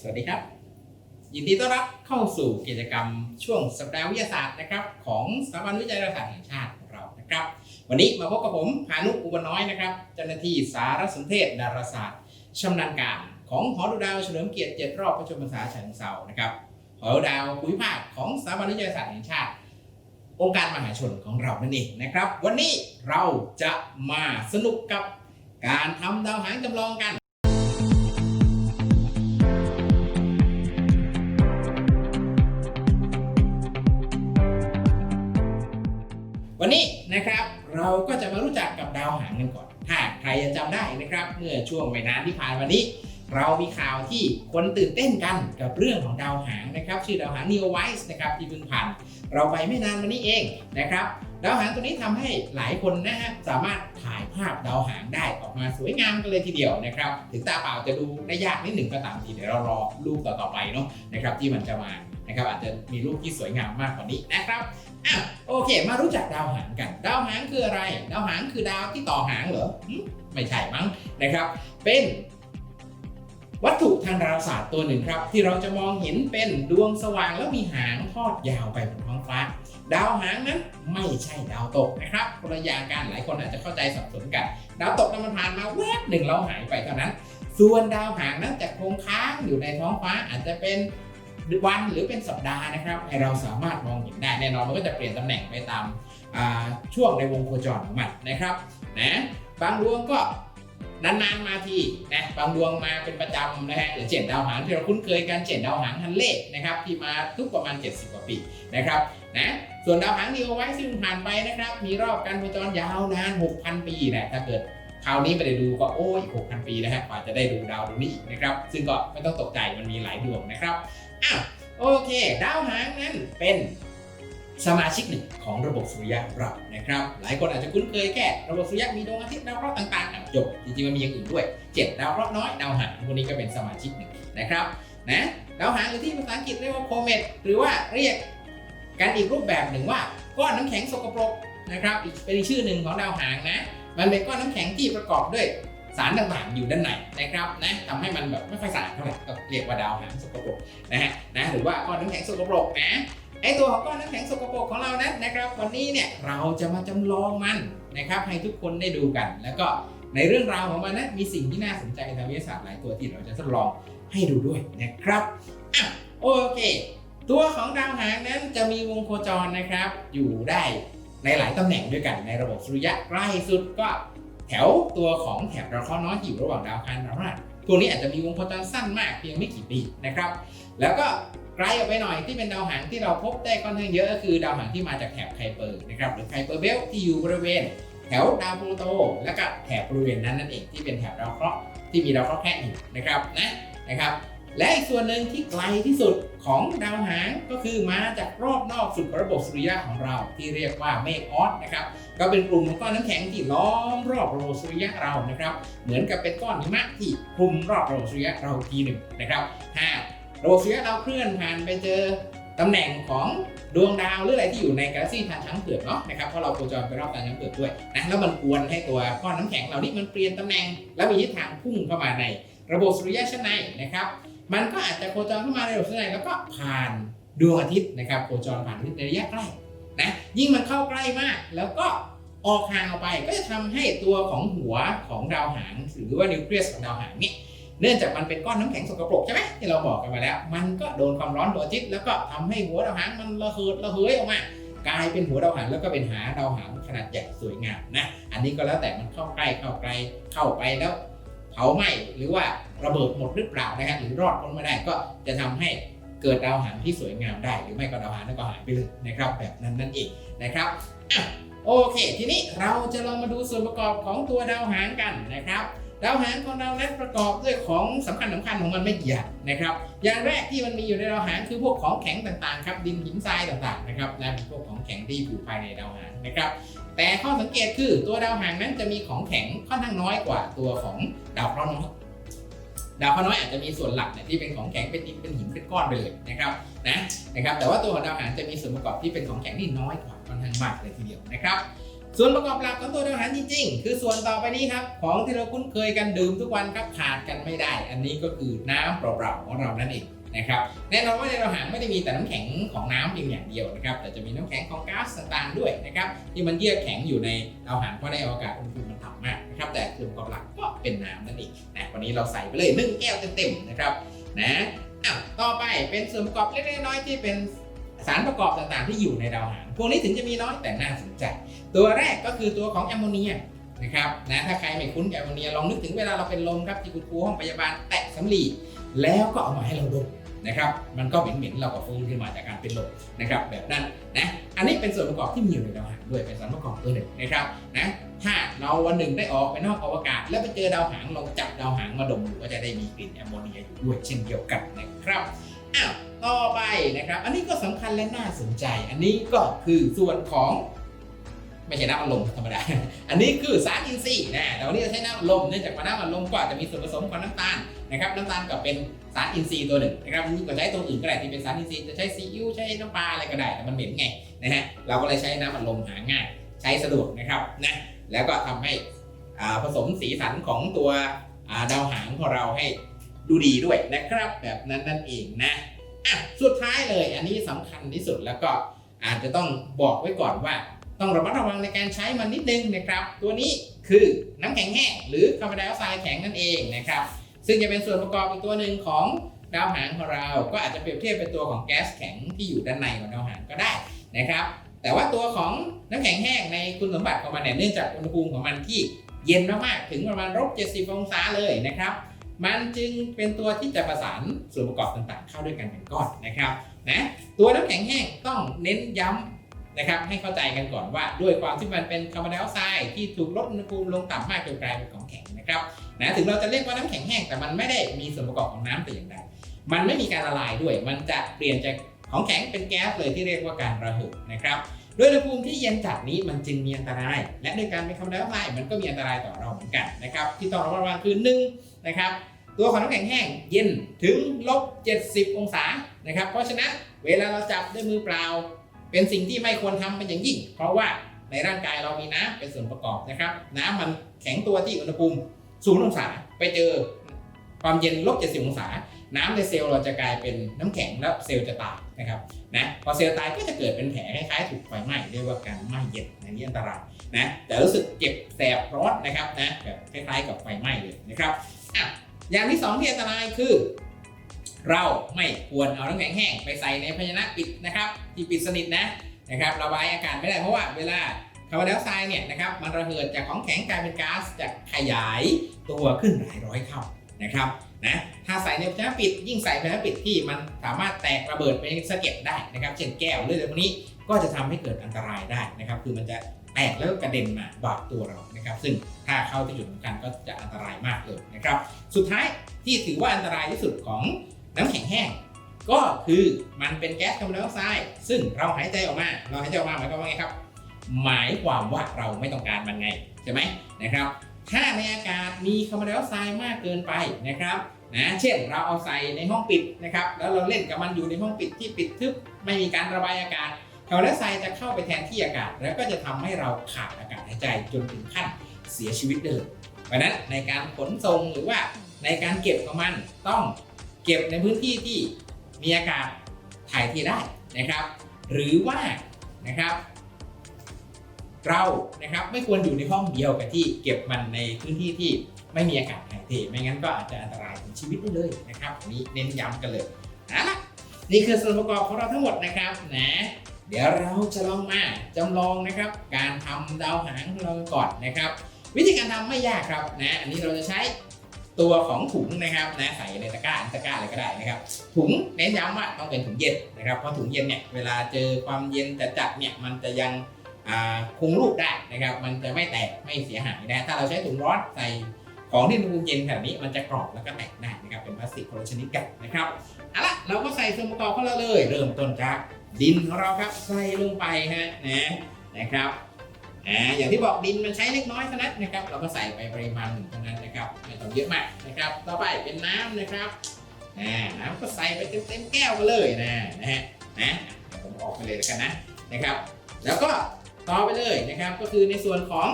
สวัสดีครับ ยินดีต้อนรับเข้าสู่กิจกรรมช่วงสัปดาห์วิทยาศาสตร์นะครับ ของสถาบันวิจัยดาราศาสตร์แห่งชาติของเรานะครับ วันนี้มาพบกับผมพานุอุบน้อยนะครับเจ้าหน้าที่สารสนเทศดาราศาสตร์ชำนาญการของหอดูดาวเฉลิมเกียรติ7รอบพระชนมพรรษาเฉลิมเซานะครับหอดูดาวภูมิภาคของสถาบันวิจัยดาราศาสตร์แห่งชาติองค์การมหาชนของเรานั่นเองนะครับ วันนี้เราจะมาสนุกกับการทำดาวหางจำลองกัน วันนี้นะครับเราก็จะมารู้จักกับดาวหางกันก่อน ถ้าใครยังจำได้นะครับ เมื่อช่วงไม่นานที่ผ่านมานี้ เรามีข่าวที่คนตื่นเต้นกันกับเรื่องของดาวหางนะครับชื่อดาวหาง Neowise นะครับที่เพิ่งผ่านเราไปไม่นานมานี้เองนะครับดาวหางตัวนี้ทำให้หลายคนนะฮะสามารถถ่ายภาพดาวหางได้ออกมาสวยงามกันเลยทีเดียวนะครับถึงตาเปล่าจะดูได้ยากนิดหนึ่งก็ตามทีเดี๋ยวเรารอรูปต่อๆไปเนาะนะครับที่มันจะมานะครับอาจจะมีรูปที่สวยงามมากกว่านี้นะครับ อะโอเค มารู้จักดาวหางกัน ดาวหางคืออะไร ดาวหางคือดาวที่ต่อหางเหรอไม่ใช่มั้งนะครับ เป็นวัตถุทางดาราศาสตร์ตัวหนึ่งครับ ที่เราจะมองเห็นเป็นดวงสว่างแล้วมีหางทอดยาวไปบนท้องฟ้า ดาวหางนั้นไม่ใช่ดาวตกนะครับคนละอย่างกันหลายคนอาจจะเข้าใจสับสนกัน ดาวตกนั้นมันผ่านมาแวบหนึ่งแล้วหายไปเท่านั้น ส่วนดาวหางนั้นจะคงค้างอยู่ในท้องฟ้าอาจจะเป็น วันหรือเป็นสัปดาห์นะครับเราสามารถมองเห็นได้แน่นอนมันก็จะเปลี่ยนตำแหน่งไปตามช่วงในวงโคจรของมันนะครับนะบางดวงก็นานๆมาทีนะบางดวงมาเป็นประจำนะฮะอย่างเช่นดาวหางที่เราคุ้นเคยกันเช่นดาวหางฮันเล่นะครับที่มาทุกประมาณ 70 กว่าปีนะครับนะส่วนดาวหางนีโอไว้ซึ่งผ่านไปนะครับ มีรอบการโคจรยาวนาน 6,000 ปีนะถ้าเกิดคราวนี้ไม่ได้ดูก็โอ้ย6,000 ปีนะฮะกว่าจะได้ดูดาวดวงนี้นะครับซึ่งก็ไม่ต้องตกใจมันมีหลายดวงนะครับ อ้าวโอเค ดาวหางนั้นเป็นสมาชิกหนึ่งของระบบสุริยะเรานะครับ หลายคนอาจจะคุ้นเคยแค่ระบบสุริยะมีดวงอาทิตย์ดาวเคราะห์ต่างๆอะจบจริงๆมันมีอย่างอื่นด้วยเจ็ดดาวเคราะห์น้อยดาวหางพวกนี้ก็เป็นสมาชิกหนึ่งนะครับนะดาวหางหรือที่ภาษาอังกฤษเรียกว่าโคเมตหรือว่าเรียกกันอีกรูปแบบหนึ่งว่าก้อนน้ำแข็งสกปรกนะครับอีกเป็นชื่อหนึ่งของดาวหางนะ มันเป็นก้อนน้ำแข็งที่ประกอบด้วย สารต่างๆ อยู่ด้านในนะครับนะทำให้มันแบบไม่ค่อยสะอาดเท่าไหร่ก็เรียกว่าดาวหางสกปรกนะฮะนะหรือว่าก้อนน้ำแข็งสกปรกนะไอตัวของก้อนน้ำแข็งสกปรกของเรานั้นนะครับวันนี้เนี่ยเราจะมาจำลองมันนะครับให้ทุกคนได้ดูกัน แล้วก็ในเรื่องราวของมันนะมีสิ่งที่น่าสนใจทางวิทยาศาสตร์หลายตัวที่เราจะทดลองให้ดูด้วยนะครับอะโอเค ตัวของดาวหางนั้นจะมีวงโคจรนะครับ อยู่ได้ในหลายตำแหน่งด้วยกันในระบบสุริยะใกล้สุดก็ แถวตัวของแถบดาวเคราะห์น้อยที่อยู่ระหว่างดาวอังคารดาวพฤหัสพวกนี้อาจจะมีวงโคจรสั้นมากเพียงไม่กี่ปีนะครับ แล้วก็ไกลออกไปหน่อยที่เป็นดาวหางที่เราพบได้ค่อนข้างเยอะก็คือดาวหางที่มาจากแถบไคเปอร์นะครับหรือไคเปอร์เบลที่อยู่บริเวณ แถวดาวพลูโต และก็แถบบริเวณนั้นนั่นเองที่เป็นแถบดาวเคราะห์ที่มีดาวเคราะห์แค่อยู่นะครับนะนะครับ และอีกส่วนหนึ่งที่ไกลที่สุดของดาวหางก็คือมาจากรอบนอกสุดของระบบสุริยะของเราที่เรียกว่าเมฆออสนะครับก็เป็นกลุ่มของก้อนน้ำแข็งที่ล้อมรอบระบบสุริยะเรานะครับ เหมือนกับเป็นก้อนหิมะที่คลุมรอบระบบสุริยะเราทีหนึ่งนะครับถ้าระบบสุริยะเราเคลื่อนผ่านไปเจอตำแหน่งของดวงดาวหรืออะไรที่อยู่ในกาแล็กซี่ทางช้างเผือกเนาะนะครับเพราะเราโคจรไปรอบทางช้างเผือกด้วยนะแล้วมันกวนให้ตัวก้อนน้ำแข็งเหล่านี้มันเปลี่ยนตำแหน่ง แล้วมีทิศทางพุ่งเข้ามาใน ระบบสุริยะชั้นในนะครับ มันก็อาจจะโคจรเข้ามาในระบบสุริยะแล้วก็ผ่านดวงอาทิตย์นะครับโคจรผ่านอาทิตย์ในระยะใกล้นะยิ่งมันเข้าใกล้มาก แล้วก็ออกห่างออกไปก็จะทำให้ตัวของหัวของดาวหางหรือว่านิวเคลียสของดาวหางเนี่ยเนื่องจากมันเป็นก้อนน้ำแข็งสกปรกใช่ไหมที่เราบอกกันมาแล้ว มันก็โดนความร้อนดวงอาทิตย์แล้วก็ทำให้หัวดาวหางมันระเหิดระเหยออกมากลายเป็นหัวดาวหางแล้วก็เป็นหาดาวหางขนาดใหญ่สวยงามนะอันนี้ก็แล้วแต่มันเข้าใกล้เข้าไกลเข้าไปแล้ว เผาไหม้หรือว่าระเบิดหมดหรือเปล่านะฮะหรือรอดพ้นมาได้ก็จะทำให้เกิดดาวหางที่สวยงามได้ หรือไม่ก็ดาวหางนั้นก็หายไปเลยนะครับ แบบนั้นนั่นเองนะครับอโอเค ทีนี้เราจะลองมาดูส่วนประกอบของตัวดาวหางกันนะครับดาวหางของเรานั้นประกอบด้วยของสำคัญสำคัญของมันไม่กี่อย่างนะครับ อย่างแรกที่มันมีอยู่ในดาวหางคือพวกของแข็งต่างๆครับดินหินทรายต่างๆนะครับนั่นเป็นพวกของแข็งที่อยู่ภายในดาวหางนะครับ แต่ข้อสังเกตคือตัวดาวหางนั้นจะมีของแข็งค่อนข้างน้อยกว่าตัวของดาวเคราะห์น้อยดาวเคราะห์น้อยอาจจะมีส่วนหลักเนี่ยที่เป็นของแข็งเป็นดินเป็นหินเป็นก้อนไปเลยนะครับนะนะครับ แต่ว่าตัวของดาวหางจะมีส่วนประกอบที่เป็นของแข็งที่น้อยกว่าค่อนข้างมากเลยทีเดียวนะครับส่วนประกอบหลักของตัวดาวหางจริง ๆ คือส่วนต่อไปนี้ครับของที่เราคุ้นเคยกันดื่มทุกวันครับขาดกันไม่ได้ อันนี้ก็คือน้ำเปล่าๆของเรานั่นเอง นะครับแน่นอนว่าในดาหางไม่ได้มีแต่น้ำแข็งของน้ำเพียงอย่างเดียวนะครับแต่จะมีน้ำแข็งของก๊าซต่างๆด้วยนะครับที่มันเยือกแข็งอยู่ในดาหางเพราะในอวกาศอุณหภูมิมันต่ำมากนะครับแต่ส่วนประกอบหลักก็เป็นน้ำนั่นเองนะวันนี้เราใส่ไปเลยหนึ่งแก้วเต็มๆนะครับนะอ้าวต่อไปเป็นส่วนประกอบเล็กๆน้อยๆที่เป็นสารประกอบต่างๆที่อยู่ในดาวหางพวกนี้ถึงจะมีน้อยแต่น่าสนใจ ตัวแรกก็คือตัวของแอมโมเนียนะครับนะถ้าใครไม่คุ้นแอมโมเนียลองนึกถึงเวลาเราเป็นลมครับที่คุณครูห้องพยาบาลแตะสำลีแล้วก็เอามาให้เราดม นะครับ มันก็เหม็นๆเราก็ฟื้นขึ้นมาจากการเป็นลมนะครับแบบนั้นนะอันนี้เป็นส่วนประกอบที่มีอยู่ในดาวหางด้วยเป็นสารประกอบตัวหนึ่งนะครับนะถ้าเราวันหนึ่งได้ออกไปนอกอวกาศ แล้วไปเจอดาวหางลองจับดาวหางมาดมดูก็จะได้มีกลิ่นแอมโมเนียอยู่ด้วยเช่นเดียวกันนะครับอ้าวต่อไปนะครับ อันนี้ก็สำคัญและน่าสนใจ อันนี้ก็คือส่วนของ ไม่ใช่น้ำอัดลมธรรมดา อันนี้คือสารอินทรีย์นะ แต่วันนี้เราใช้น้ำอัดลม เนื่องจากว่าน้ำอัดลมก็อาจจะมีส่วนผสมของน้ำตาลนะครับ น้ำตาลก็เป็นสารอินทรีย์ตัวหนึ่งนะครับก็ใช้ตัวอื่นก็ได้ที่เป็นสารอินทรีย์ จะใช้ซีอิ๊วใช้น้ำปลาอะไรก็ได้ แต่มันเหม็นไงนะฮะ เราก็เลยใช้น้ำอัดลมหาง่าย ใช้สะดวกนะครับนะ แล้วก็ทำให้ผสมสีสันของตัวาดาวหางของเราให้ดูดีด้วยนะครับ แบบนั้นนั่นเองนะอะสุดท้ายเลย อันนี้สำคัญที่สุดแล้วก็อาจจะต้องบอกไว้ก่อนว่า ต้องระมัดระวังในการใช้มันนิดนึงนะครับ ตัวนี้คือน้ำแข็งแห้งหรือคาร์บอนไดออกไซด์แข็งนั่นเองนะครับ ซึ่งจะเป็นส่วนประกอบอีกตัวหนึ่งของดาวหางของเรา ก็อาจจะเปรียบเทียบเป็นตัวของแก๊สแข็งที่อยู่ด้านในของดาวหางก็ได้นะครับ แต่ว่าตัวของน้ำแข็งแห้งในคุณสมบัติของมันเนี่ยเนื่องจากอุณหภูมิของมันที่เย็นมากๆถึงประมาณลบ70 องศาเลยนะครับ มันจึงเป็นตัวที่จะประสานส่วนประกอบต่างๆ เข้าด้วยกันเป็นก้อนนะครับนะตัวน้ำแข็งแห้งต้องเน้นย้ำ นะครับให้เข้าใจกันก่อนว่าด้วยความที่มันเป็นคาร์บอนไดออกไซด์ที่ถูกลดอุณหภูมิลงต่ำมากจนกลายเป็นของแข็งนะครับนะถึงเราจะเรียกว่าน้ำแข็งแห้งแต่มันไม่ได้มีส่วนประกอบของน้ำแต่อย่างใดมันไม่มีการละลายด้วย มันจะเปลี่ยนจากของแข็งเป็นแก๊สเลยที่เรียกว่าการระเหยนะครับด้วยอุณหภูมิที่เย็นจัดนี้มันจึงมีอันตราย และด้วยการเป็นคาร์บอนไดออกไซด์มันก็มีอันตรายต่อเราเหมือนกันนะครับที่ต้องระมัดระวังคือหนึ่งนะครับตัวของน้ำแข็งแห้งเย็นถึงลบ70 องศานะครับเพราะฉะนั้นเวลาเราจับด้วยมือเปล่า เป็นสิ่งที่ไม่ควรทำเป็นอย่างยิ่ง เพราะว่าในร่างกายเรามีน้ำเป็นส่วนประกอบนะครับ น้ำมันแข็งตัวที่อุณหภูมิศูนย์องศาไปเจอความเย็นลบ70องศา น้ำในเซลล์เราจะกลายเป็นน้ำแข็งแล้วเซลล์จะตายนะครับนะพอเซลล์ตายก็จะเกิดเป็นแผลคล้ายๆถูกไฟไหม้เรียกว่าการไหม้เย็นอันนี้อันตรายนะแต่รู้สึกเจ็บแสบร้อนนะครับนะแบบคล้ายๆกับไฟไหม้เลยนะครับอะอย่างที่สองที่อันตรายคือ เราไม่ควรเอาน้ำแข็งแห้งไปใส่ในภาชนะปิดนะครับที่ปิดสนิทนะนะครับระบายอากาศไม่ได้เพราะว่าเวลาคาร์บอนไดออกไซด์เนี่ยนะครับมันระเหิดจากของแข็งกลายเป็นก๊าซจะขยายตัวขึ้นหลายร้อยเท่านะครับนะถ้าใส่ในภาชนะปิดยิ่งใส่ภาชนะปิดที่มันสามารถแตกระเบิดเป็นสะเก็ดได้นะครับ เช่นแก้วหรืออะไรพวกนี้ก็จะทำให้เกิดอันตรายได้นะครับ คือมันจะแตกแล้วก็กระเด็นมาบาดตัวเรานะครับ ซึ่งถ้าเข้าที่จุดสำคัญก็จะอันตรายมากเลยนะครับ สุดท้ายที่ถือว่าอันตรายที่สุดของ น้ำแข็งแห้ง ก็คือมันเป็นแก๊สคาร์บอนไดออกไซด์ซึ่งเราหายใจออกมา เราหายใจออกมาหมายความว่าไงครับ หมายความว่าเราไม่ต้องการมันไงใช่ไหมนะครับ ถ้าในอากาศมีคาร์บอนไดออกไซด์มากเกินไปนะครับนะเช่นเราเอาใส่ในห้องปิดนะครับแล้วเราเล่นกับมันอยู่ในห้องปิดที่ปิดทึบไม่มีการระบายอากาศคาร์บอนไดออกไซด์จะเข้าไปแทนที่อากาศ แล้วก็จะทำให้เราขาดอากาศหายใจจนถึงขั้นเสียชีวิตได้เลยเพราะนั้นในการขนส่งหรือว่าในการเก็บของมันต้อง เก็บในพื้นที่ที่มีอากาศถ่ายเทได้นะครับ หรือว่านะครับ เรานะครับไม่ควรอยู่ในห้องเดียวกับที่เก็บมันในพื้นที่ที่ไม่มีอากาศถ่ายเทไม่งั้นก็อาจจะอันตรายถึงชีวิตได้เลยนะครับอันนี้เน้นย้ำกันเลยเอาละนี่คือส่วนประกอบของเราทั้งหมดนะครับนะเดี๋ยวเราจะลองมาจำลองนะครับ การทำดาวหางของเราก่อนนะครับ วิธีการทำไม่ยากครับนะอันนี้เราจะใช้ ตัวของถุงนะครับนะใส่ในตะกร้าตะกร้าอะไรก็ได้นะครับ ถุงเน้นย้ำว่าต้องเป็นถุงเย็นนะครับเพราะถุงเย็นเนี่ยเวลาเจอความเย็นจัดๆเนี่ยมันจะยังคงรูปได้นะครับ มันจะไม่แตกไม่เสียหายนะถ้าเราใช้ถุงร้อนใส่ของที่อุณหภูมิเย็นขนาดนี้มันจะกรอบแล้วก็แตกได้นะครับเป็นพลาสติกคนละชนิดกันนะครับเอาละเราก็ใส่ส่วนประกอบของเราเลย เริ่มต้นจากดินของเราครับใส่ลงไปฮะนะนะครับอ่าอย่างที่บอกดินมันใช้เล็กน้อยเท่านั้นนะครับ เราก็ใส่ไปปริมาณหนึ่งเท่านั้นนะครับ เยอะมากนะครับ ต่อไปเป็นน้ำนะครับน้ำก็ใส่ไปเต็มๆแก้วไปเลยนะนะฮะนะผมออกไปเลยแล้วกันนะนะครับ แล้วก็ต่อไปเลยนะครับ ก็คือในส่วนของ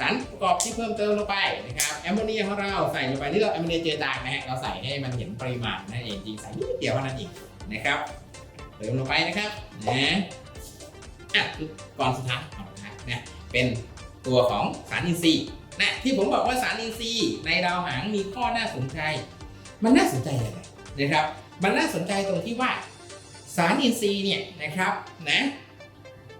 สารประกอบที่เพิ่มเติมลงไปนะครับแอมโมเนียของเราใส่ลงไปนี่เราแอมโมเนียเจอจางนะฮะเราใส่ให้มันเห็นปริมาณนั่นเองจริงใส่นิดเดียวเท่านั้นเองนะครับเติมลงไปนะครับนะอะก่อนสุดท้ายก่อนสุดท้ายนะเป็นตัวของสารอินทรีย์ นะที่ผมบอกว่าสารอินทรีย์ในดาวหางมีข้อน่าสนใจ มันน่าสนใจยังไงนะครับ มันน่าสนใจตรงที่ว่าสารอินทรีย์เนี่ยนะครับนะ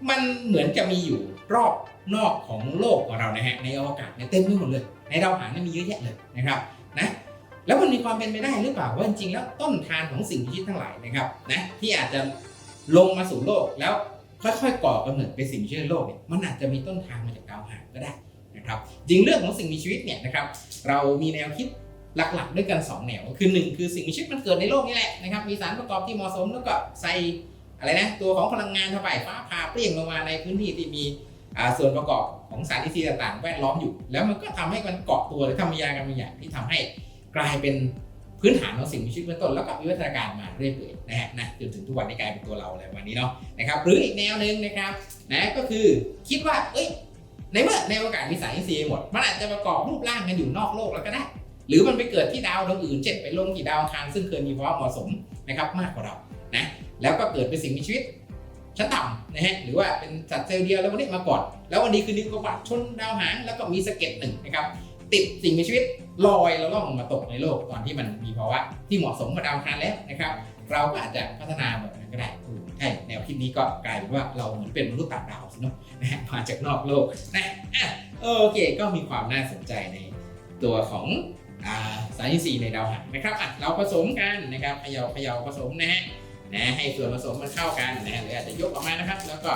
มันเหมือนจะมีอยู่รอบนอกของโลกของเรานะฮะในอวกาศเนี่ยเต็มไปหมดเลย ในดาวหางเนี่ยมีเยอะแยะเลยนะครับนะแล้วมันมีความเป็นไปได้หรือเปล่าว่าจริงๆแล้วต้นทานของสิ่งมีชีวิตทั้งหลายนะครับนะที่อาจจะลงมาสู่โลกแล้วค่อยๆก่อกำเนิดเป็นสิ่งมีชีวิตโลกเนี่ยมันอาจจะมีต้นทางมาจากดาวหางก็ได้ นะครับจริงเรื่องของสิ่งมีชีวิตเนี่ยนะครับเรามีแนวคิดหลักๆ ด้วยกัน 2 แนว คือ 1 คือสิ่งมีชีวิตมันเกิดในโลกนี่แหละนะครับมีสารประกอบที่เหมาะสมแล้วก็ใส่อะไรนะตัวของพลังงานเข้าไปฟ้าผ่าเปรี้ยงลงมาในพื้นที่ที่มีส่วนประกอบของสารอินทรีย์ต่างๆ แวดล้อมอยู่ แล้วมันก็ทำให้มันเกาะตัวหรือทำมียากันบางอย่างที่ทำให้กลายเป็นพื้นฐานของสิ่งมีชีวิตเป็นต้นแล้วก็วิวัฒนาการมาเรื่อยๆนะฮะนะจนถึงทุกวันนี้กลายเป็นตัวเราอะไรประมาณนี้เนาะนะครับหรืออีกแนวหนึ่งนะครับนะก็คือคิดว่าเอ้ย ในเมื่อในโอกาสมีสารอินทรีย์หมด มันอาจจะประกอบรูปร่างกันอยู่นอกโลกแล้วก็ได้ หรือมันไปเกิดที่ดาวดวงอื่นเช่นไปลงที่ดาวคารซึ่งเคยมีภาวะเหมาะสมนะครับมากกว่าเรานะแล้วก็เกิดเป็นสิ่งมีชีวิตชั้นต่ำนะฮะหรือว่าเป็นสัตว์เซลล์เดียวแล้ววันนี้มาก่อน แล้ววันนี้คือนิ้วกระบาดชนดาวหางแล้วก็มีสะเก็ดหนึ่งนะครับติดสิ่งมีชีวิตลอยแล้วล่องมาตกในโลกตอนที่มันมีภาวะที่เหมาะสมกับดาวคารแล้วนะครับเราก็อาจจะพัฒนาแบบนั้นก็ได้ แนวคิดนี้ก็กลายเป็นว่าเราเหมือนเป็นมนุษย์ต่างดาวเนาะนะฮะมาจากนอกโลกนะอะโอเคก็มีความน่าสนใจในตัวของสารอินทรีย์ในดาวหางนะครับอะเราผสมกันนะครับเขย่าเขย่าผสมนะฮะนะให้ส่วนผสมมันเข้ากันนะฮะหรืออาจจะยกออกมานะครับ แล้วก็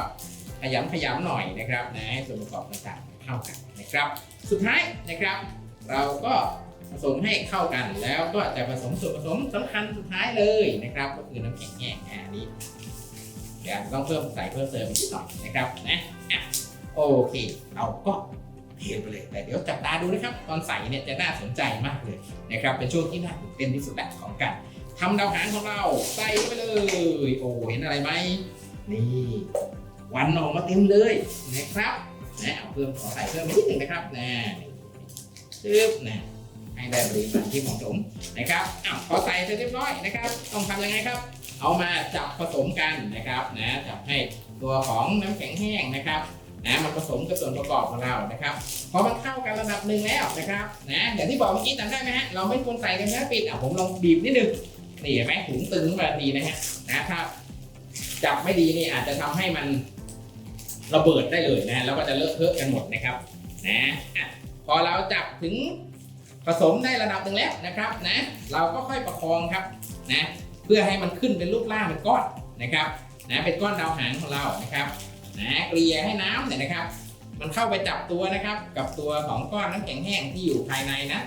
ขยำขยำหน่อยนะครับนะให้ส่วนประกอบต่างๆเข้ากันนะครับ สุดท้ายนะครับ เราก็ผสมให้เข้ากันแล้วก็จะผสมส่วนผสมสำคัญสุดท้ายเลยนะครับ ก็คือน้ำแข็งแห้งอันนี้ ดี๋ยวต้องเพิ่มใส่เพิ่มเติมอีกนิดหน่อยนะครับนะอะโอเค เราก็เทไปเลยแต่เดี๋ยวจับตาดูนะครับ ตอนใส่เนี่ยจะน่าสนใจมากเลยนะครับเป็นช่วงที่น่าตื่นเต้นที่สุดแหละของการทำดาวหางของเราใส่ไปเลย โอ้เห็นอะไรไหมนี่วันออกมาเต็มเลยนะครับนะเอาเพิ่มขอใส่เพิ่มนิดหนึ่งนะครับนะปึ๊บนะให้ได้ปริมาณที่เหมาะสมนะครับอ้าวพอใส่เสร็จเรียบร้อยนะครับ ต้องทำยังไงครับ เอามาจับผสมกันนะครับนะจับให้ตัวของน้ำแข็งแห้งนะครับนะมันผสมกับส่วนประกอบของเรานะครับพอมันเข้ากันระดับหนึ่งแล้วนะครับนะอย่างที่บอกเมื่อกี้จำได้ไหมฮะเราไม่ควรใส่กันนะปิดอะผมลองบีบนิดนึงนี่เห็นไหมถุงตึงมาดีนะฮะนะครับจับไม่ดีนี่อาจจะทำให้มันระเบิดได้เลยนะแล้วก็จะเลอะเทอะกันหมดนะครับนะพอเราจับถึงผสมได้ระดับหนึ่งแล้วนะครับนะเราก็ค่อยประคองครับนะ เพื่อให้มันขึ้นเป็นรูปร่างเป็นก้อนนะครับนะเป็นก้อนดาวหางของเรานะครับนะเกลี่ยให้น้ำเนี่ยนะครับ มันเข้าไปจับตัวนะครับ กับตัวของก้อนน้ำแข็งแห้งที่อยู่ภายในนะ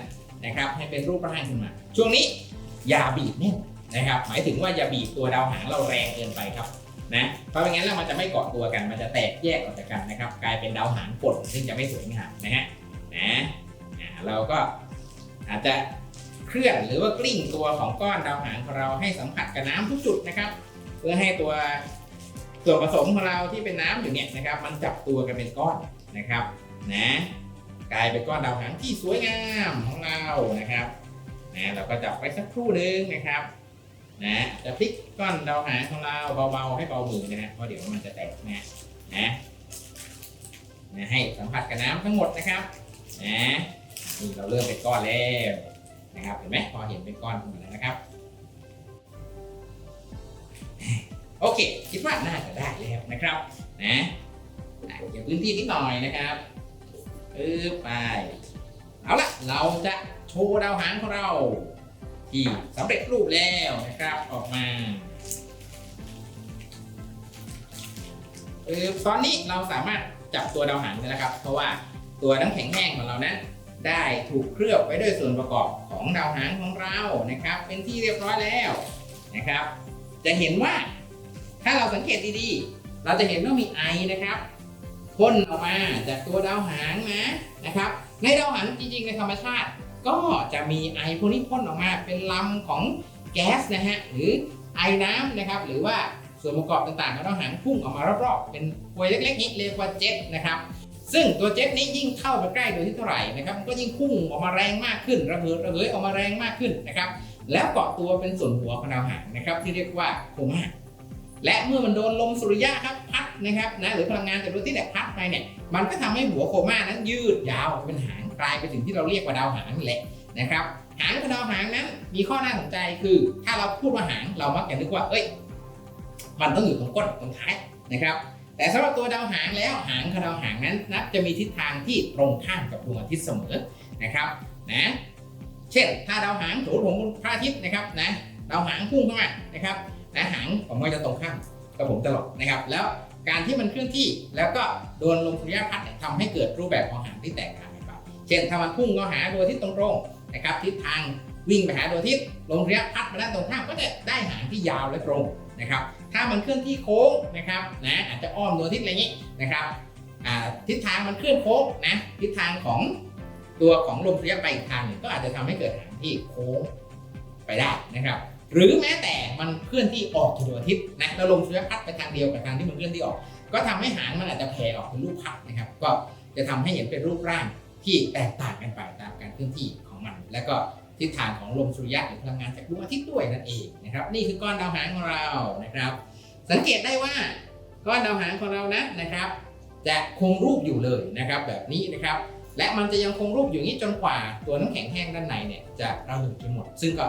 นะครับ ให้เป็นรูปร่างขึ้นมา ช่วงนี้อย่าบีบแน่นนะครับ หมายถึงว่าอย่าบีบตัวดาวหางเราแรงเกินไปครับนะเพราะไม่งั้นแล้วมันจะไม่เกาะตัวกันมันจะแตกแยกออกจากกันนะครับ กลายเป็นดาวหางกดซึ่งจะไม่สวยงามนะฮะนะเราก็อาจจะ เคลื่อนหรือว่ากลิ้งตัวของก้อนดาวหางของเราให้สัมผัสกับน้ำทุกจุดนะครับ เพื่อให้ตัวส่วนผสมของเราที่เป็นน้ำอยู่เนี่ยนะครับ มันจับตัวกันเป็นก้อนนะครับนะกลายเป็นก้อนดาวหางที่สวยงามของเรานะครับนะเราก็จับไว้สักครู่หนึ่งนะครับนะจะพลิกก้อนดาวหางของเราเบาๆให้เบามือนะฮะเพราะเดี๋ยวมันจะแตกนะนะนะให้สัมผัสกับน้ำทั้งหมดนะครับนะนี่เราเริ่มเป็นก้อนแล้ว นะครับเห็นไหมพอเห็นเป็นก้อนขึ้นมาแล้วนะครับ โอเค คิดว่าน่าจะได้แล้วนะครับนะอะเดี๋ยวพื้นที่นิดหน่อยนะครับปึ๊บไปเอาละเราจะโชว์ดาวหางของเรา ที่สำเร็จรูปแล้วนะครับออกมาปึ๊บตอนนี้เราสามารถจับตัวดาวหางได้แล้วครับ เพราะว่าตัวน้ำแข็งแห้งของเรานั้น ได้ถูกเคลือบไว้ด้วยส่วนประกอบของดาวหางของเรานะครับ เป็นที่เรียบร้อยแล้วนะครับ จะเห็นว่าถ้าเราสังเกตดีๆ เราจะเห็นว่ามีไอนะครับพ่นออกมาจากตัวดาวหางนะนะครับ ในดาวหางจริงๆในธรรมชาติ ก็จะมีไอพวกนี้พ่นออกมาเป็นลำของแก๊สนะฮะหรือไอน้ำนะครับ หรือว่าส่วนประกอบต่างๆของดาวหางพุ่งออกมารอบๆเป็นกลวยเล็กๆนี้เรียกว่าเจ็ตนะครับ ซึ่งตัวเจ็ตนี้ยิ่งเข้าไปใกล้ดวทิตย์เท่าไหร่นะครับมันก็ยิ่งพุ่งออกมาแรงมากขึ้น ระเหิดระเหยออกมาแรงมากขึ้นนะครับ แล้วเกาะตัวเป็นส่วนหัวของดาวหางนะครับ ที่เรียกว่าโคม่าและเมื่อมันโดนลมสุริยะครับพัดนะครับนะหรือพลังงานจากดวงอาทิตย์เนี่ยพัดไปเนี่ยมันก็ทำให้หัวโคม่านั้นยืดยาวเป็นหางกลายเป็นสิ่งที่เราเรียกว่าดาวหางแหละนะครับหางของดาวหางนั้นมีข้อน่าสนใจคือ ถ้าเราพูดว่าหางเรามักจะนึกว่าเอ้ย มันต้องอยู่ตรงก้นตรงท้ายนะครับ แต่สำหรับตัวดาวหางแล้วหางของดาวหางนั้นนับจะมีทิศทางที่ตรงข้ามกับดวงอาทิตย์เสมอนะครับนะเช่น ถ้าดาวหางโถผมพระอาทิตย์นะครับนะดาวหางพุ่งเข้ามานะครับนะหางผมก็จะตรงข้ามกับผมตลอดนะครับ แล้วการที่มันเคลื่อนที่แล้วก็โดนลมสุริยะพัดทำให้เกิดรูปแบบของหางที่แตกต่างกันไปเช่นถ้ามันพุ่งเข้าหาดวงอาทิตย์ตรงๆนะครับทิศทางวิ่งไปหาดวงอาทิตย์ลมสุริยะพัดมาด้านตรงข้ามก็จะได้หางที่ยาวและตรงนะครับ ถ้ามันเคลื่อนที่โค้งนะครับนะอาจจะอ้อมดวงอาทิตย์อะไรอย่างนี้นะครับทิศทางมันเคลื่อนโค้งนะทิศทางของตัวของลมสุริยะไปอีกทางหนึ่งก็อาจจะทำให้เกิดหางที่โค้งไปได้นะครับ หรือแม้แต่มันเคลื่อนที่ออกจากดวงอาทิตย์นะแล้วลมสุริยะพัดไปทางเดียวกับทางที่มันเคลื่อนที่ออก ก็ทำให้หางมันอาจจะแผ่ออกเป็นรูปพัดนะครับ ก็จะทำให้เห็นเป็นรูปร่างที่แตกต่างกันไปตามการเคลื่อนที่ของมัน และก็ ทิศทางของลมสุริยะหรือพลังงานจากดวงอาทิตย์ด้วยนั่นเองนะครับนี่คือก้อนดาวหางของเรานะครับ สังเกตได้ว่าก้อนดาวหางของเรานะนะครับ จะคงรูปอยู่เลยนะครับ แบบนี้นะครับ และมันจะยังคงรูปอยู่งนี้จนกว่าตัวน้ำแข็งแห้งด้านในเนี่ยจะระเหยจนหมด ซึ่งก็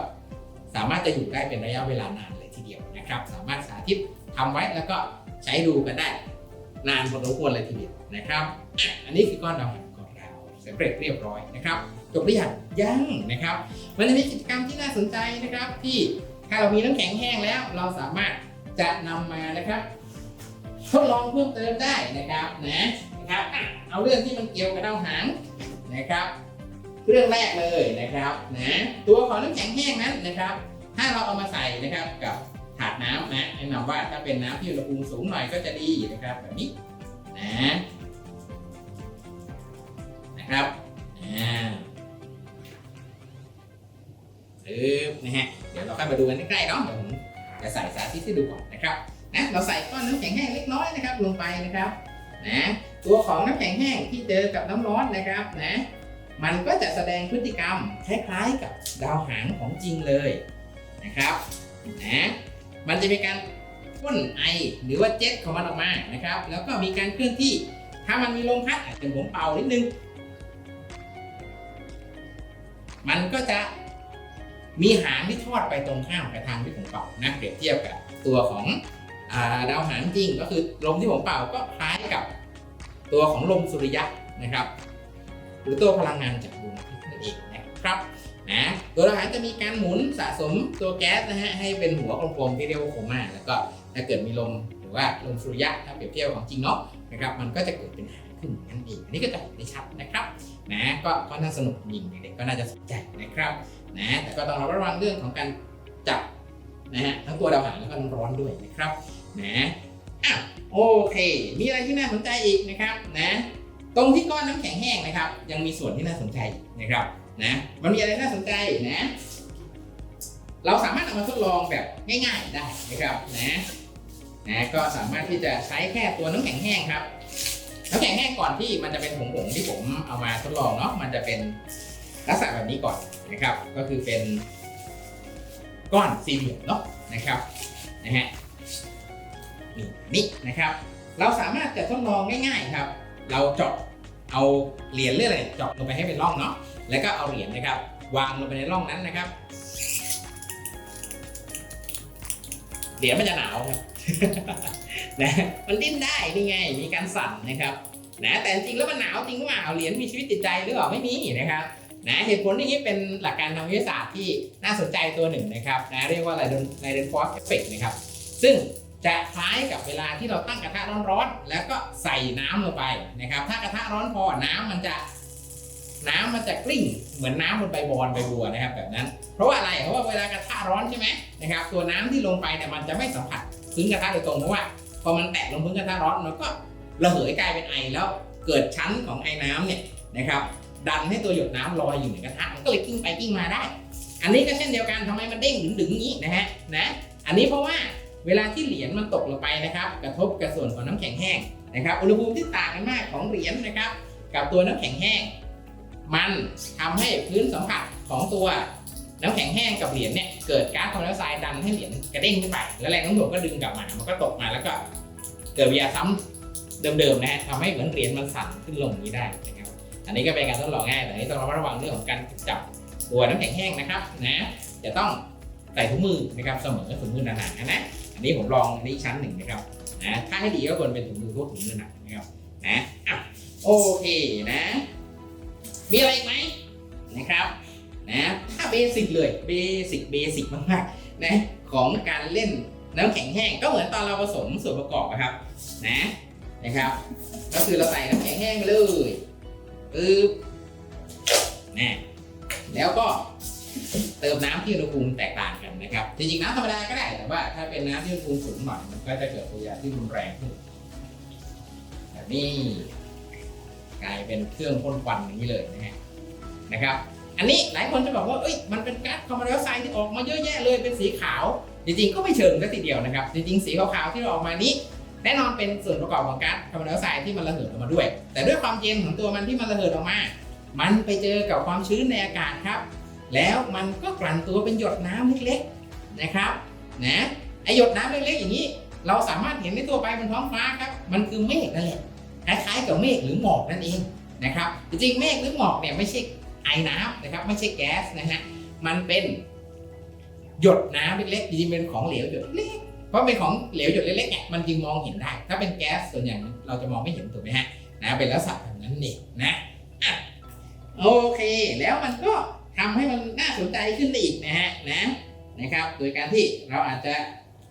สามารถจะอยู่ได้เป็นระยะเวลานานเลยทีเดียวนะครับ สามารถสาธิตทำไว้แล้วก็ใช้ดูกันได้ นานพอสมควรเลยทีเดียวนะครับ อันนี้คือก้อนดาวหางของเราสำเร็จเรียบร้อยนะครับ จบหรือยังยังนะครับมันจะมีกิจกรรมที่น่าสนใจนะครับ ที่ถ้าเรามีน้ำแข็งแห้งแล้ว เราสามารถจะนำมานะครับ ทดลองเพิ่มเติมได้นะครับนะนะครับเอาเรื่องที่มันเกี่ยวกับดาวหางนะครับเรื่องแรกเลยนะครับนะตัวของน้ำแข็งแห้งนั้นนะครับ ถ้าเราเอามาใส่นะครับกับถาดน้ำนะแนะนำว่าถ้าเป็นน้ำที่อุณหภูมิสูงหน่อยก็จะดีนะครับแบบนี้นะนะครับอ่า ปึ๊บนะฮะ เดี๋ยวเราค่อยมาดูกันใกล้ๆเนาะ เดี๋ยวผมจะใส่สาธิตให้ดูก่อนนะครับนะเราใส่ก้อนน้ำแข็งแห้งเล็กน้อยนะครับลงไปนะครับนะตัวของน้ำแข็งแห้งที่เจอกับน้ำร้อนนะครับนะมันก็จะแสดงพฤติกรรมคล้ายๆกับดาวหางของจริงเลยนะครับนะมันจะมีการพ่นไอหรือว่าเจ็ตของมันออกมานะครับ แล้วก็มีการเคลื่อนที่ถ้ามันมีลมพัดอาจจะผมเป่านิดนึง มันก็จะ มีหางที่ทอดไปตรงข้ามกับทางที่ผมเป่านะเปรียบเทียบกับตัวของอาดาวหางจริงก็คือลมที่ผมเป่าก็คล้ายกับตัวของลมสุริยะนะครับ หรือตัวพลังงานจากดวงอาทิตย์นั่นเองนะครับนะตัวอาวหารจะมีการหมุนสะสมตัวแก๊สนะฮะให้เป็นหัวกลมๆที่เรียกว่าโคม่าแล้วก็ถ้าเกิดมีลมหรือว่าลมสุริยะถ้าเปรียบเทียบของจริงเนาะนะครับมันก็จะเกิดเป็นหาง ขึ้นนั่นเองอันนี้ก็จะเห็นได้ชัดนะครับนะก็ก็น่าสนุกจริงเด็กๆก็น่าจะสนใจนะครับนะแต่ก็ต้องระวังเรื่องของการจับนะฮะทั้งตัวดาวหางแล้วก็น้ำร้อนด้วยนะครับนะอะโอเค มีอะไรที่น่าสนใจอีกนะครับนะตรงที่ก้อนน้ำแข็งแห้งนะครับ ยังมีส่วนที่น่าสนใจนะครับนะมันมีอะไรน่าสนใจนะเราสามารถเอามาทดลองแบบง่าย ๆได้นะครับนะนะก็สามารถที่จะใช้แค่ตัวน้ำแข็งแห้งครับ น้ำแข็งแห้งก่อนที่มันจะเป็นผงๆที่ผมเอามาทดลองเนาะมันจะเป็นลักษณะแบบนี้ก่อนนะครับ ก็คือเป็นก้อนสี่เหลี่ยมเนาะนะครับนะฮะนี่นี่นะครับ เราสามารถจะทดลองง่ายๆครับ เราเจาะเอาเหรียญเลื่อยอะไรเจาะลงไปให้เป็นร่องเนาะแล้วก็เอาเหรียญนะครับ วางลงไปในร่องนั้นนะครับเหรียญมันจะหนาวครับ นะมันดิ้นได้นี่ไงมีการสั่นนะครับนะแต่จริงแล้วมันหนาวจริงหรือเปล่าเหรียญมีชีวิตจิตใจหรือเปล่าไม่มีนะครับนะเหตุผลอย่างนี้เป็นหลักการทางวิทยาศาสตร์ที่น่าสนใจตัวหนึ่งนะครับนะเรียกว่าไรเดนไรเดนฟอสเอฟเฟกนะครับ ซึ่งจะคล้ายกับเวลาที่เราตั้งกระทะร้อนๆแล้วก็ใส่น้ำลงไปนะครับ ถ้ากระทะร้อนพอน้ำมันจะ น้ำมันจะกลิ้งเหมือนน้ำบนใบบอนใบบัวนะครับ แบบนั้น เพราะว่าอะไรเพราะว่าเวลากระทะร้อนใช่ไหมนะครับ ตัวน้ำที่ลงไปเนี่ยมันจะไม่สัมผัสพื้นกระทะโดยตรงเพราะว่า พอมันแตะลงพื้นกระทะร้อนมันก็ระเหยกลายเป็นไอแล้วเกิดชั้นของไอ้น้ำเนี่ยนะครับดันให้ตัวหยดน้ำลอยอยู่ในกระทะมันก็เลยกิ้งไปกิ้งมาได้ อันนี้ก็เช่นเดียวกันทำไมมันเด้งดึงๆอย่างนี้นะฮะนะอันนี้เพราะว่าเวลาที่เหรียญมันตกลงไปนะครับ กระทบกับส่วนของน้ำแข็งแห้งนะครับอุณหภูมิที่ต่างกันมากของเหรียญนะครับ กับตัวน้ำแข็งแห้ง มันทำให้พื้นสัมผัสของตัว น้ำแข็งแห้งกับเหรียญเนี่ยเกิดก๊าซคาร์บอนไดออกไซด์ดันให้เหรียญกระเด้งขึ้นไป แล้วแรงโน้มถ่วงก็ดึงกลับมา มันก็ตกมาแล้วก็เกิดวิทยาซ้ำเดิมๆนะฮะทำให้เหมือนเหรียญมันสั่นขึ้นลงนี้ได้นะครับ อันนี้ก็เป็นการทดลองง่ายแต่นี้ต้องระมัดระวังเรื่องของการจับตัวน้ำแข็งแห้งนะครับนะจะต้องใส่ถุงมือนะครับเสมอถุงมือหนาๆนะ อันนี้ผมลองอันชั้นหนึ่งนะครับนะถ้าให้ดีก็ควรเป็นถุงมือพวกถุงมือหนักนะครับนะอะโอเคนะ มีอะไรอีกไหมนะครับ นะถ้าเบสิกเลยเบสิกเบสิกมากๆนะของการเล่นน้ำแข็งแห้งก็เหมือนตอนเราผสมส่วนประกอบอะครับนะนะครับ ก็คือเราใส่น้ำแข็งแห้งเลยปึ๊บนะแล้วก็เติมน้ำที่อุณหภูมิแตกต่างกันนะครับ จริงๆน้ำธรรมดาก็ได้แต่ว่า ถ้าเป็นน้ำที่อุณหภูมิสูงหน่อยมันก็จะเกิดปฏิกิริยาที่รุนแรงขึ้นแบบนี้กลายเป็นเครื่องพ่นควันอย่างนี้เลยนะฮะนะครับ อันนี้หลายคนจะบอกว่าเอ้ยมันเป็นก๊าซคาร์บอนไดออกไซด์ที่ออกมาเยอะแยะเลยเป็นสีขาว จริงๆก็ไม่เชิงซะทีเดียวนะครับ จริงๆสีขาวๆที่เราออกมานี้ แน่นอนเป็นส่วนประกอบของก๊าซคาร์บอนไดออกไซด์ที่มันระเหยออกมาด้วย แต่ด้วยความเย็นของตัวมันที่มันระเหยออกมา มันไปเจอกับความชื้นในอากาศครับ แล้วมันก็กลั่นตัวเป็นหยดน้ำเล็กๆนะครับนะไอหยดน้ำเล็กๆอย่างนี้ เราสามารถเห็นในตัวไปบนท้องฟ้าครับมันคือเมฆนั่นแหละคล้ายๆกับเมฆหรือหมอกนั่นเองนะครับจริงๆเมฆหรือหมอกเนี่ยไม่ใช่ ไอน้ำนะครับไม่ใช่แก๊สนะฮะมันเป็นหยดน้ำเล็กๆจริงๆเป็นของเหลวหยดเล็กเพราะเป็นของเหลวหยดเล็กๆเนี่ยมันจึงมองเห็นได้ ถ้าเป็นแก๊สส่วนใหญ่เราจะมองไม่เห็นถูกไหมฮะนะเป็นลักษณะแบบนั้นเองนะอะโอเค แล้วมันก็ทำให้มันน่าสนใจขึ้นได้อีกนะฮะนะนะครับ โดยการที่เราอาจจะ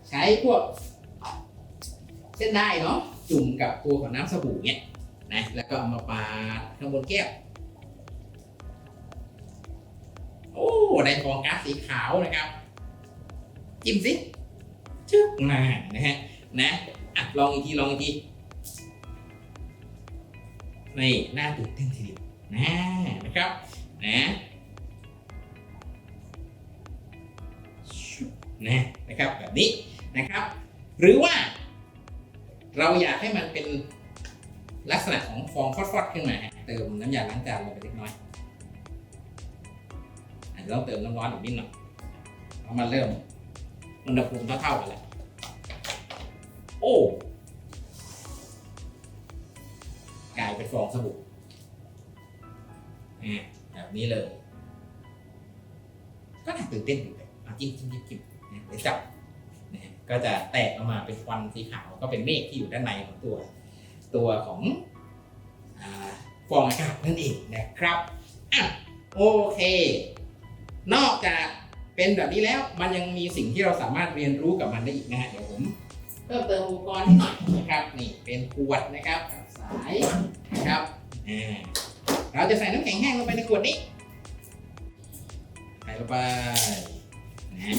ใช้พวก เส้นได้เนาะจุ่มกับตัวของน้ำสบู่เนี่ยนะแล้วก็เอามาปาดข้างบนแก้ว โอ้ได้ฟองก๊าซสีขาวนะครับ จิ้มสิชึกมานะฮะนะอะลองอีกทีลองอีกทีนี่น่าตื่นเต้นทีเดียวนะนะครับนะนะนะครับแบบนี้นะครับ หรือว่า เราอยากให้มันเป็นลักษณะของฟองฟอดๆขึ้นมาฮะเติมน้ำยาล้างจานลงไปเล็กน้อย อาจจะต้องเติมน้ำร้อนอีกนิดหน่อยเพราะมันเริ่มอุณหภูมิเท่าๆกันแล้วโอ้กลายเป็นฟองสบู่แบบนี้เลย ก็น่าตื่นเต้นอยู่เลยมาจิ้มจิ้มจิ้มจิ้มนะเดี๋ยวจับนะฮะก็จะแตกออกมาเป็นควันสีขาวก็เป็นเมฆที่อยู่ด้านในของตัว ตัวของอฟองอากาศนั่นเองนะครับอะโอเค นอกจากเป็นแบบนี้แล้วมันยังมีสิ่งที่เราสามารถเรียนรู้กับมันได้อีกนะฮะเดี๋ยวผมเพิ่มเติมอุปกรณ์ให้หน่อยนะครับนี่เป็นขวดนะครับกับสายนะครับอ่าเราจะใส่น้ำแข็งแห้งลงไปในขวดนี้ใส่ลงไปนะ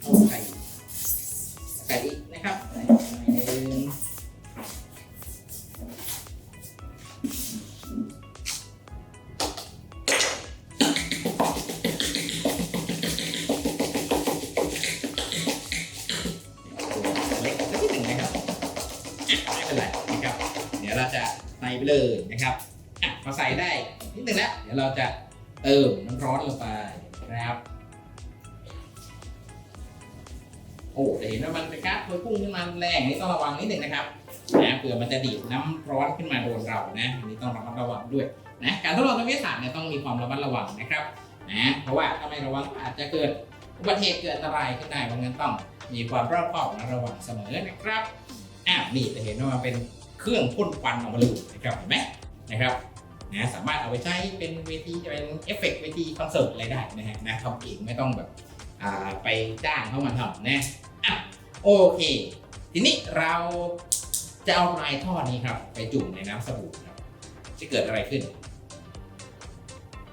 เอาใส่ เลยนะครับอะพอใส่ได้นิดหนึ่งแล้ว เดี๋ยวเราจะเติมน้ำร้อนลงไปนะครับ โอ้เห็นว่ามันเป็นก๊าซพวยพุ่งขึ้นมาแรงนนี้ต้องระวังนิดหนึ่งนะครับนะเผื่อมันจะดีดน้ำร้อนขึ้นมาโดนเรานะอันนี้ต้องระมัดระวังด้วยนะการทดลองทางวิทยาศาสตร์เนี่ยต้องมีความระมัดระวังนะครับนะเพราะว่าถ้าไม่ระวังอาจจะเกิดอุบัติเหตุเกิดอันตรายขึ้นได้เพราะงั้นต้องมีความรอบคอบและระวังเสมอนะครับอ้าวนี่จะเห็นว่ามันเป็น เครื่องพ่นควันออกมาเลยนะครับเห็นไหมนะครับนะสามารถเอาไปใช้เป็นเวทีเป็นเอฟเฟกต์เวทีคอนเสิร์ตอะไรได้นะฮะนะทำเองไม่ต้องแบบอ่าไปจ้างเขามาทำนะอะโอเค ทีนี้เราจะเอาปลายท่อนี้ครับ ไปจุ่มในน้ำสบู่ครับจะเกิดอะไรขึ้น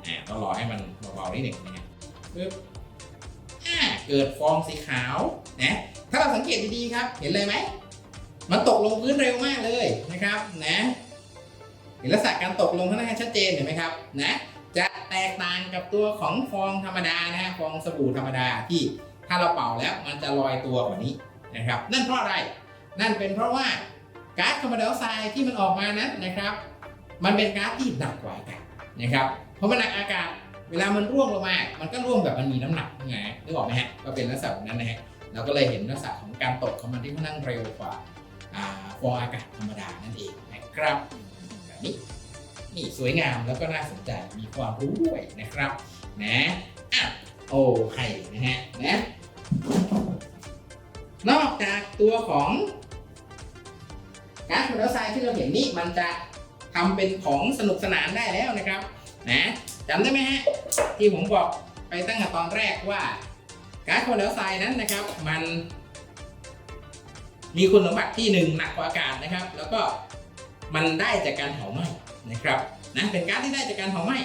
อ่าต้องรอให้มันเบาๆนิดหนึ่งนะฮะปึ๊บอ่าเกิดฟองสีขาวนะถ้าเราสังเกตดีๆครับ เห็นเลยไหม มันตกลงพื้นเร็วมากเลยนะครับนะเห็นลักษณะการตกลงค่อนข้างชัดเจนเห็นไหมครับนะจะแตกต่างกับตัวของฟองธรรมดานะฮะฟองสบู่ธรรมดาที่ถ้าเราเป่าแล้วมันจะลอยตัวกว่านี้นะครับ นั่นเพราะอะไร นั่นเป็นเพราะว่าก๊าซคาร์บอนไดออกไซด์ที่มันออกมานั้นนะครับ มันเป็นก๊าซที่หนักกว่าอากาศนะครับเพราะมันหนักอากาศเวลามันร่วงลงมา มันก็ร่วงแบบมันมีน้ำหนักไงนึกออกไหมฮะก็เป็นลักษณะแบบนั้นนะฮะเราก็เลยเห็นลักษณะของการตกของมันที่ค่อนข้างเร็วกว่า ฟองอากาศธรรมดานั่นเองนะครับแบบนี้นี่สวยงามแล้วก็น่าสนใจมีความรู้ด้วยนะครับนะอะโอเคนะฮะนะนอกจากตัวของก๊าซคาร์บอนไดออกไซด์ที่เราเห็นนี่มันจะทำเป็นของสนุกสนานได้แล้วนะครับนะจำได้ไหมฮะที่ผมบอกไปตั้งแต่ตอนแรกว่าก๊าซคาร์บอนไดออกไซด์นั้นนะครับ มัน มีคุณสมบัติที่หนึ่งหนักกว่าอากาศนะครับ แล้วก็มันได้จากการเผาไหม้นะครับนะเป็นก๊าซที่ได้จากการเผาไหม้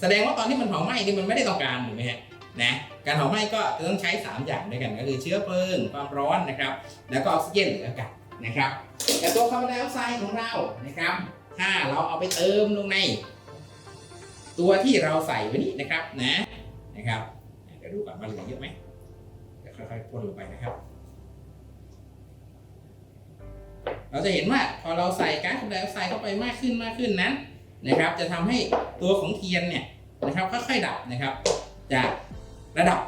แสดงว่าตอนที่มันเผาไหม้นี่มันไม่ได้ต้องการถูกไหมฮะนะการเผาไหม้ก็จะต้องใช้ 3 อย่างด้วยกันก็คือเชื้อเพลิงความร้อนนะครับ แล้วก็ออกซิเจนหรืออากาศนะครับแต่ตัวคาร์บอนไดออกไซด์ของเรานะครับ ถ้าเราเอาไปเติมลงใน ตัวที่เราใส่ไว้นี่นะครับนะนะครับเดี๋ยวดูก่อนว่าเหลือเยอะไหมเดี๋ยวค่อยๆพ่นลงไปนะครับ เราจะเห็นว่าพอเราใส่ก๊าซคาร์บอนไดออกไซด์เข้าไปมากขึ้นมากขึ้นนั้นนะครับ จะทำให้ตัวของเทียนเนี่ยนะครับค่อยๆดับนะครับ จากระดับ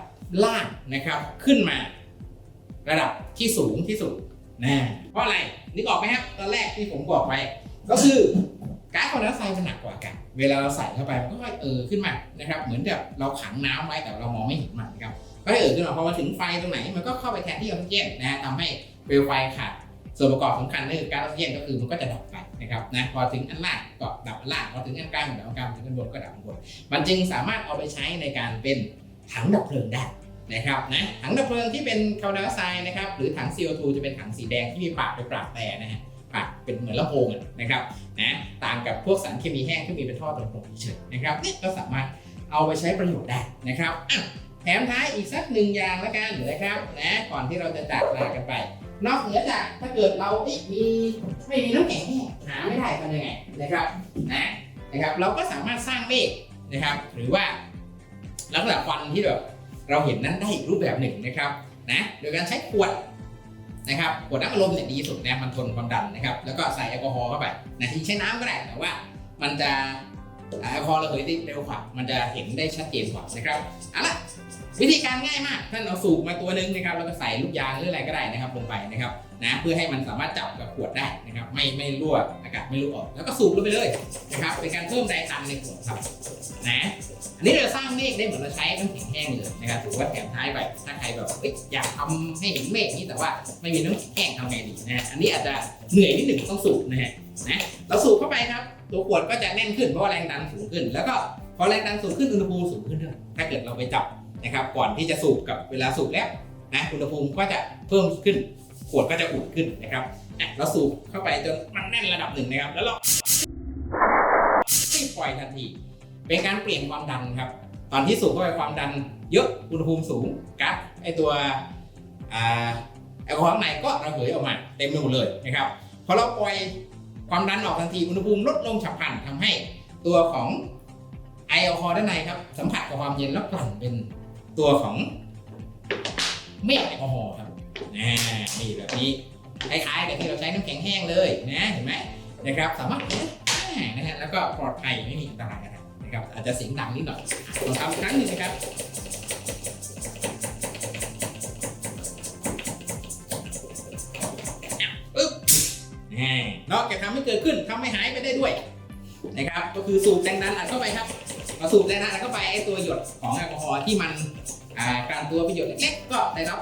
ล่างนะครับขึ้นมา ระดับที่สูงที่สุดนะเพราะอะไรนึกออกไหมครับตอนแรกที่ผมบอกไป ก็คือก๊าซคาร์บอนไดออกไซด์มันหนักกว่ากาศเวลาเราใส่เข้าไปมันก็ค่อยเออขึ้นมานะครับ เหมือนแบบเราขังน้ำไว้แต่เรามองไม่เห็นมันนะครับก็เออขึ้นมาพอมาถึงไฟตรงไหน มันก็เข้าไปแทนที่ออกซิเจนนะฮะทำให้เปลวไฟขาด ส่วนประกอบสำคัญก็คือก๊าซออกซิเจนก็คือมันก็จะดับไปนะครับนะพอถึงอันล่างก็ดับอันล่างพอถึงอันกลางก็ดับอันกลางถึงอันบนก็ดับอันบนมันจึงสามารถเอาไปใช้ในการเป็นถังดับเพลิงได้นะครับนะถังดับเพลิงที่เป็นคาร์บอนไดออกไซด์นะครับหรือถัง CO2 จะเป็นถังสีแดงที่มีปากเป็นปากแต่นะฮะปากเป็นเหมือนลำโพงนะครับนะต่างกับพวกสารเคมีแห้งที่มีเป็นท่อตรงๆเฉยๆนะครับเนี่ยก็สามารถเอาไปใช้ประโยชน์ได้นะครับอะแถมท้ายอีกสักหนึ่งอย่างแล้วกันนะครับนะก่อนที่เราจะจากลากันไป นอกเหนือจากถ้าเกิดเราเอ๊ะมีไม่มีน้ำแข็งแห้งหาไม่ได้ทำยังไงนะครับนะนะครับเราก็สามารถสร้างเมฆนะครับ หรือว่าลักษณะควันที่แบบเราเห็นนั้นได้อีกรูปแบบหนึ่งนะครับนะโดยการใช้ขวดนะครับขวดน้ำอัดลมเนี่ยดีที่สุดนะมันทนความดันนะครับ แล้วก็ใส่แอลกอฮอล์เข้าไปนะที่ใช้น้ำก็ได้แต่ว่ามันจะแอลกอฮอล์ระเหยได้เร็วกว่ามันจะเห็นได้ชัดเจนกว่านะครับเอาละ วิธีการง่ายมาก ท่านเอาสูบมาตัวหนึงนะครับแล้วก็ใส่ลูกยางหรืออะไรก็ได้นะครับลงไปนะครับนะเพื่อให้มันสามารถจับกับขวดได้นะครับ ไม่ไม่รั่วอากาศไม่รั่วออก แล้วก็สูบลงไปเลยนะครับเป็นการเพิ่มแรงดันในขวดครับนะอันนี้เราสร้างเมฆได้เหมือนเราใช้น้ำแข็งแห้งเลยนะครับถือว่าแถมท้ายไปถ้าใครแบบอยากทำให้เห็นเมฆนี่แต่ว่าไม่มีน้ำแข็งแห้งทำไงดีนะฮะอันนี้อาจจะเหนื่อยนิดหนึ่งต้องสูบนะฮะนะเราสูบเข้าไปครับตัวขวดก็จะแน่นขึ้นเพราะว่าแรงดันสูงขึ้น แล้วก็พอแรงดันสูงขึ้นอุณหภูมิสูงขึ้นด้วยถ้าเกิดเราไปจับ นะครับก่อนที่จะสูบกับเวลาสูบแล้วนะอุณหภูมิก็จะเพิ่มขึ้นขวดก็จะอุ่นขึ้นนะครับอะเราสูบเข้าไปจนมันแน่นระดับหนึ่งนะครับ แล้วเราไม่ปล่อยทันที เป็นการเปลี่ยนความดันครับ ตอนที่สูบเข้าไปความดันเยอะอุณหภูมิสูงก๊าซไอตัวแอลกอฮอล์ข้างในก็ระเหยออกมาเต็มไปหมดเลยนะครับพอเราปล่อยความดันออกทันทีอุณหภูมิลดลงฉับพลันทำให้ตัวของไอแอลกอฮอล์ด้านในครับสัมผัสกับความเย็นแล้วกลั่นเป็น ตัวของเมฆแอลกอฮอล์ครับนะนี่แบบนี้คล้ายๆกับที่เราใช้น้ำแข็งแห้งเลยนะเห็นไหมนะครับ สามารถนะฮะแล้วก็ปลอดภัยไม่มีอันตรายอะไรนะครับอาจจะเสียงดังนิดหน่อยลองทำครั้งหนึ่งนะครับปึ๊บนี่นอกจากทำให้เกิดขึ้นทำให้หายไปได้ด้วยนะครับ ก็คือสูบแรงดันอัดเข้าไปครับ พอสูบแรงดันอัดเข้าไปไอ้ตัวหยดของแอลกอฮอล์ที่มันอ่ากลั่นตัวประโยชน์เล็กๆก็ได้รับ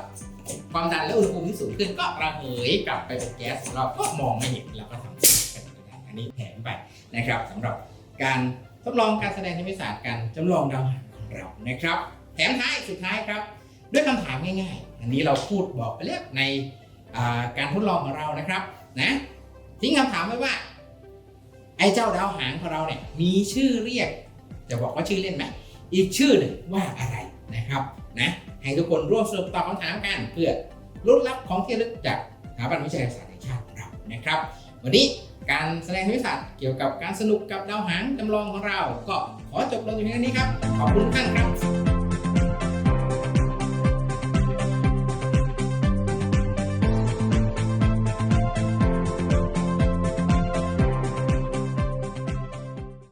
ความดันและอุณหภูมิที่สูงขึ้นก็ระเหยกลับไปเป็นแก๊สเราก็มองไม่เห็นเราก็ทำเป็นไปได้อันนี้แถมไปนะครับสำหรับการทดลองการแสดงทางวิทยาศาสตร์การจำลองดาวหางของเรานะครับ แถมท้ายสุดท้ายครับ ด้วยคำถามง่ายๆ อันนี้เราพูดบอกไปแล้วในการทดลองของเรานะครับนะทิ้งคำถามไว้ว่าไอ้เจ้าดาวหางของเราเนี่ยมีชื่อเรียก จะบอกว่าชื่อเล่นไหมอีกชื่อหนึ่งว่าอะไรนะครับนะให้ทุกคนร่วมสนุกตอบคำถามกันเพื่อลุ้นรับของที่ระลึกจากสถาบันวิจัยศาสตร์แห่งชาติเรานะครับ วันนี้การแสดงวิสัชเกี่ยวกับการสนุกกับดาวหางจำลองของเรา ก็ขอจบลงอยู่ที่นี้ครับ ขอบคุณทุกท่านครับ